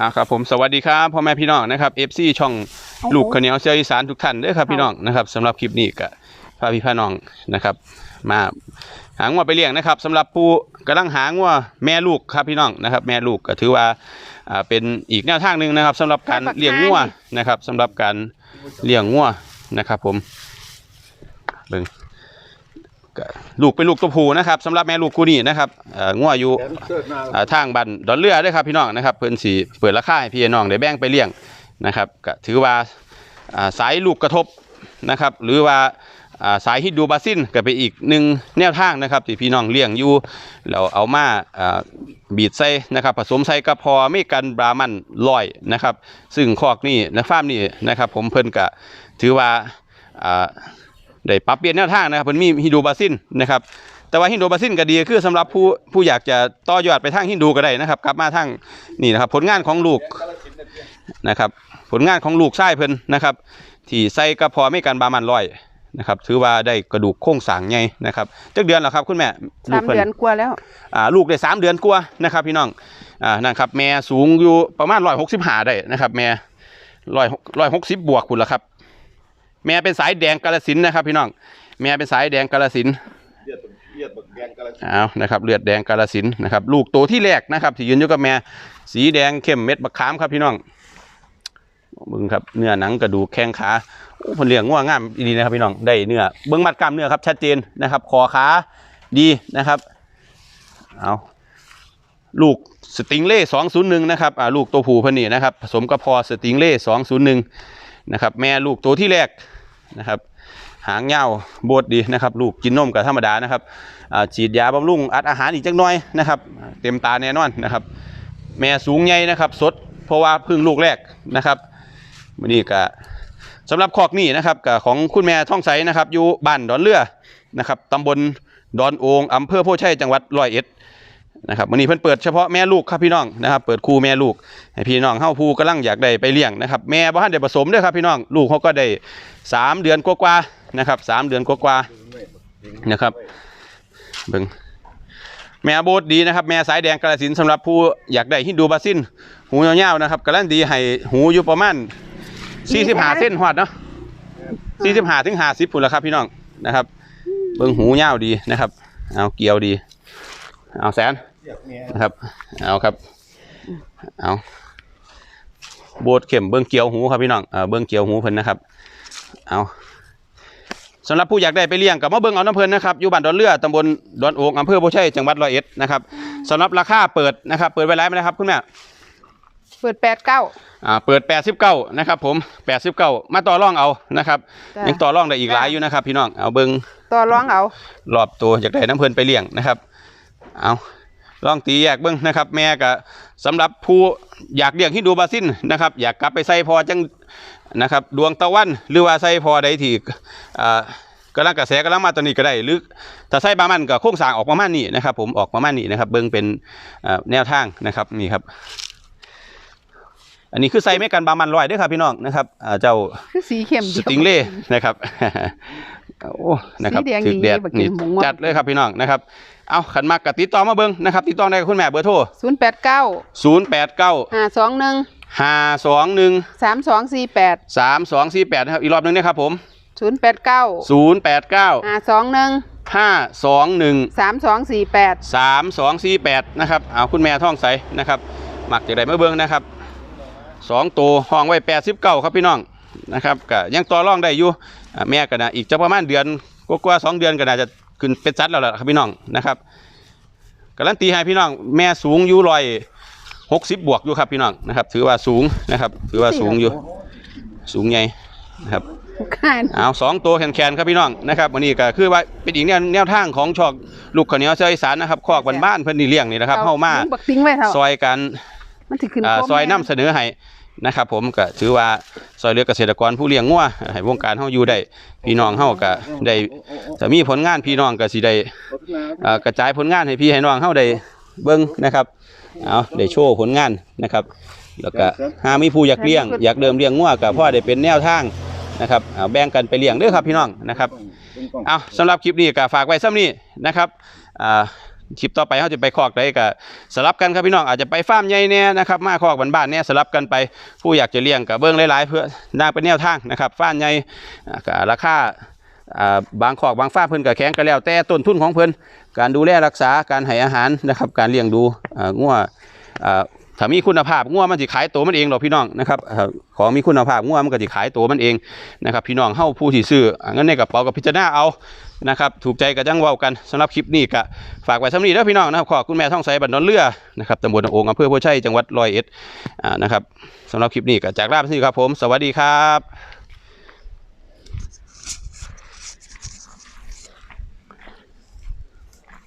อ่าครับผมสวัสดีครับพ่อแม่พี่น้องนะครับ FC ช่องลูกขาวเหนียวเชียวอีสานทุกท่านเด้อครับพี่น้องนะครับสำหรับคลิปนี้ก็พาพี่พาน้องนะครับ มาหางัวไปเลี้ยงนะครับสำหรับผู้กำลังหางัวแม่ลูกครับพี่น้องนะครับ แม่ลูกก็ถือว่าอ่าเป็นอีกแนวทางหนึ่งนะครับสำหรับการเลี้ยงงัวนะครับสำหรับการเลี้ยงงัวนะครับ ผมเบิ่งก็ ลูกเป็นลูกตัวผู้นะครับสำหรับแม่ลูกคู่นี้นะครับเอ่องัวอยู่อ่าทางบันดอนเรือด้วยครับพี่น้องนะครับเพิ่นสีเปิดราคาให้พี่น้องได้แบ่งไปเลี้ยงนะครับก็ถือว่าอ่าสายลูกกระทบนะครับ หรือว่าอ่าสายฮิตดูบาซินก็เป็นอีกหนึ่งแนวทางนะครับที่พี่น้องเลี้ยงอยู่เราเอามาอ่าบีดใส่นะครับ ผสมใส่กระพอไม่กันบรามันลอยนะครับ ซึ่งคอกนี่นะฟาร์มนี่นะครับ ผมเพิ่นก็ถือว่าอ่า ได้ปรับเปลี่ยนแนวทางนะครับเพิ่นมีฮิดูบาซินนะครับแต่ว่าฮินโดบาซินก็ดีคือสำหรับผู้ผู้อยากจะต่อยอดไปทางฮินดูก็ได้นะครับ กลับมาทางนี่นะครับ ผลงานของลูกนะครับ ผลงานของลูกชายเพิ่นนะครับ ที่ใส่กระเพาะไม่กันบามันร้อยนะครับถือว่าได้กระดูกโครงสร้างใหญ่นะครับจักเดือนแล้วครับคุณแม่สามลูกพิ่เดือนกว่าแล้วอ่าลูกได้สามเดือนกว่านะครับ พี่น้องอ่านั่นครับ แม่สูงอยู่ประมาณร้อยหกสิบห้าได้นะครับ แม่ร้อยร้อยหกสิบบวกคุณละครับ แม่เป็นสายแดงกาลสินธุ์นะครับ พี่น้องแม่เป็นสายแดงกาลสินธุ์เลือดเลือดบักแดงกระเอานะครับเลือดแดงกาลสินธุ์นะครับ ลูกโตที่แรกนะครับที่ยืนอยู่กับแม่สีแดงเข้มเม็ดบักขามครับพี่น้องมึงครับเนื้อหนังกระดูกแข้งขาโอ้ผลเลี้ยงง่วงงามดีนะครับพี่น้องได้เนื้อเบิ้งมัดกล้ามเนื้อครับชัดเจนนะครับคอขาดีนะครับเอาลูกสติงเล่สองศูนย์หนึ่งนะครับอ่าลูกตัวผู้เพนนี่นะครับ ผสมกับพอสติงเล่สองศูนย์หนึ่งนะครับแม่ลูกตัวที่แรก นะครับ หางยาวโบดดีนะครับ ลูกกินนมกับธรรมดานะครับฉีดยาบำรุงอัดอาหารอีกจักหน่อยนะครับ เต็มตาแน่นอนนะครับ แม่สูงใหญ่นะครับ สดเพราะว่าพึ่งลูกแรกนะครับวันนี้ก็สำหรับคอกนี่นะครับกับของคุณแม่ท่องใสนะครับ อยู่บ้านดอนเรือนะครับตำบลดอนโองอำเภอโพชัยจังหวัดร้อยเอ็ด นะครับวันนี้เพิ่นเปิดเฉพาะแม่ลูกครับพี่น้องนะครับ เปิดคู่แม่ลูกให้พี่น้องเฮาผู้กำลังอยากได้ไปเลี้ยงนะครับ แม่บ่ทันได้ผสมด้อครับพี่น้องลูกเขาก็ได้สามเดือนกว่าๆนะครับสามเดือนกว่าๆนะครับเบิ่งแม่โบดดีนะครับ แม่สายแดงกระสินธุ์สำหรับผู้อยากได้ฮินดูบาซิน หูยาวๆนะครับกระลันดีให้หูอยู่ประมาณ45เส้นหอดเนาะ45ถึง50พุ่นละครับพี่น้องนะครับ เบิ่งหูยาวดีนะครับเอาเกี่ยวดี เอาแสนเลือดเมียนะครับ เอาครับ เอาโบดเข็มเบิ่งเกี่ยวหูครับพี่น้องเออเบิ่งเกี่ยวหูเพิ่นนะครับ เอาสำหรับผู้อยากได้ไปเลี้ยงกับมาเบิ่งเอาน้ำเพิ่นนะครับอยู่บ้านดอนเรือตำบลดอนโอกอำเภอโพชัยจังหวัดร้อยเอ็ดนะครับสำหรับราคาเปิดนะครับ เปิดไว้แล้วนะครับคุณแม่เปิดแปดเก้าอ่าเปิด89นะครับผม89มาต่อรองเอานะครับจ้ะยังต่อรองได้อีกหลายอยู่นะครับ พี่น้องเอาเบิ่งต่อร้องเอารอบตัวอยากได้น้ำเพลินไปเลี้ยงนะครับ เอาลองตีแยกเบิ้งนะครับ แม่ก็สำหรับผู้อยากเลี้ยงฮินดูบาซินนะครับ อยากกลับไปใส่พอจังนะครับ ดวงตะวันหรือว่าใส่พอใดที่อ่ากำลังกระแสกำลังมาตอนนี้ก็ได้หรือถ้าใส่บามันก็โค้งสร้างออกประมาณนี้นะครับ ผมออกประมาณนี้นะครับ เบิ้งเป็นอ่าแนวทางนะครับนี่ครับ อันนี้คือใส่ไม่กันบามันลอยเด้วยครับพี่น้องนะครับอ่าเจ้าคือสีเข้มสติงเล่นะครับ โอ้นะครับสีแดงถึกแดดดีบักนี่หมูงอกจัดเลยครับพี่น้องนะครับเอาขันมากกับติดต่อมาเบิ้งนะครับติดต่อได้กับคุณแม่เบอร์โทรศูนย์แปดเก้า0 8 9 ห้าสองหนึ่ง5 2 1 สามสองสี่แปด3 2 4 8นะครับอีกรอบหนึงนะครับผมศูนย์แปดเก้า0 8 9ห้าสองหนึ่ง5 2 1 สามสองสี่แปด3 2 4 8นะครับเอาคุณแม่ท่องใสนะครับมักจะได้มาเบิ้งนะครับสองตัวห้องไว้89ครับพี่น้อง นะครับก็ยังต่อรองได้อยู่อ่าแม่ก็นะอีกจะประมาณเดือนกว่าๆสองเดือนก็น่าจะขึ้นเป็นจัดแล้วล่ะครับพี่น้องนะครับการันตีให้พี่น้องแม่สูงอยู่ร้อยหกสิบบวกอยู่ครับพี่น้องนะครับ ถือว่าสูงนะครับ ถือว่าสูงอยู่ สูงใหญ่นะครับข้านเอาสองตัวแขนๆครับพี่น้องนะครับวันนี้ก็คือว่าเป็นอีกแนวแนวทางของชอกลูกข้าวเหนียวเชื้ออีสานนะครับคอกบ้านๆเพิ่นนี่เลี้ยงนี่นะครับเข้ามาบักติ้งไว้เท่าซอยกันมันสิขึ้นอ่าคมซอยน้ำเสนอให้ นะครับผมก็ถือว่าซอยเลือเกษตรกรผู้เลี้ยงงัวให้วงการเฮาอยู่ได้พี่น้องเฮาก็ได้จะมีผลงานพี่น้องก็สิได้กระจายผลงานให้พี่ให้น้องเฮาได้เบิ่งนะครับเอาได้โชว์ผลงานนะครับ แล้วก็หามีผู้อยากเลี้ยง อยากเดิมเลี้ยงงัวก็พ่อได้เป็นแนวทางนะครับเอาแบ่งกันไปเลี้ยงด้อครับพี่น้องนะครับเอาสำหรับคลิปนี้ก็ฝากไว้ซ้ำนี้นะครับอ่า คลิปต่อไปเขาจะไปคอกได้ก็สลับกันครับพี่น้องอาจจะไปฟาร์มใหญ่แน่นะครับมาคอกบ้านๆเนี่ยสลับกันไปผู้อยากจะเลี้ยงกับเบิ้งหลายๆเพื่อนางเป็นแนวทางนะครับฟาร์มใหญ่อ่าก็ราคาอ่าบางคอกบางฟาร์มเพิ่นกับแข็งก็แล้วแต่ต้นทุนของเพิ่นการดูแลรักษาการให้อาหารนะครับ การเลี้ยงดูอ่างัวอ่า ถ้ามีคุณภาพงัวมันจะขายตัวมันเองหรอกพี่น้องนะครับของมีคุณภาพงัวมันก็จะขายตัวมันเองนะครับ พี่น้องเข้าผู้ที่ซื้ออ่าเงินในกระเป๋ากับพิจารณาเอานะครับ ถูกใจก็จังเว้ากันสำหรับคลิปนี้ก็ฝากไว้สำนีเด้อพี่น้องนะครับขอบคุณแม่ท่องใสบันดอนเรือนะครับตำบลองโองอำเภอโพชัยจังหวัดร้อยเอ็ดนะครับสำหรับคลิปนี้ก็จากลาไปสิครับผม สวัสดีครับ